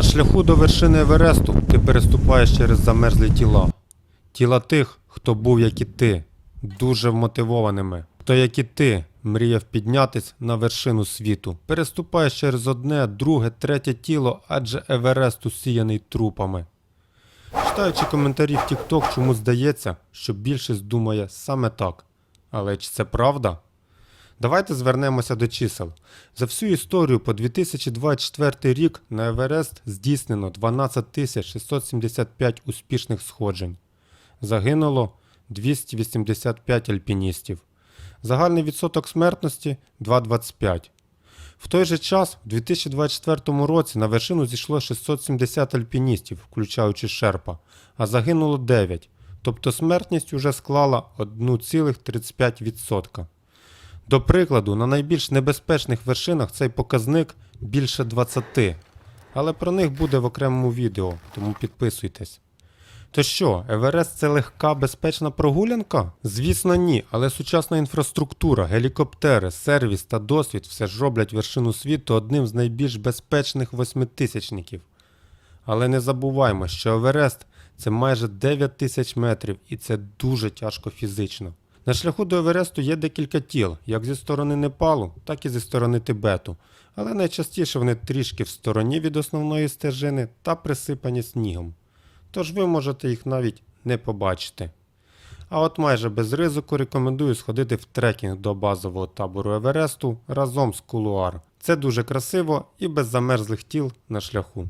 На шляху до вершини Евересту ти переступаєш через замерзлі тіла. Тіла тих, хто був як і ти, дуже вмотивованими. Хто, як і ти, мріяв піднятись на вершину світу. Переступаєш через одне, друге, третє тіло, адже Еверест усіяний трупами. Читаючи коментарі в TikTok, чому здається, що більшість думає саме так. Але чи це правда? Давайте звернемося до чисел. За всю історію по 2024 рік на Еверест здійснено 12 675 успішних сходжень. Загинуло 285 альпіністів. Загальний відсоток смертності 2,25. В той же час, у 2024 році, на вершину зійшло 670 альпіністів, включаючи Шерпа, а загинуло 9, тобто смертність уже склала 1,35%. До прикладу, на найбільш небезпечних вершинах цей показник більше 20, але про них буде в окремому відео, тому підписуйтесь. То що, Еверест це легка безпечна прогулянка? Звісно, ні, але сучасна інфраструктура, гелікоптери, сервіс та досвід все ж роблять вершину світу одним з найбільш безпечних восьмитисячників. Але не забуваймо, що Еверест це майже 9 тисяч метрів і це дуже тяжко фізично. На шляху до Евересту є декілька тіл, як зі сторони Непалу, так і зі сторони Тибету, але найчастіше вони трішки в стороні від основної стежини та присипані снігом. Тож ви можете їх навіть не побачити. А от майже без ризику рекомендую сходити в трекінг до базового табору Евересту разом з кулуар. Це дуже красиво і без замерзлих тіл на шляху.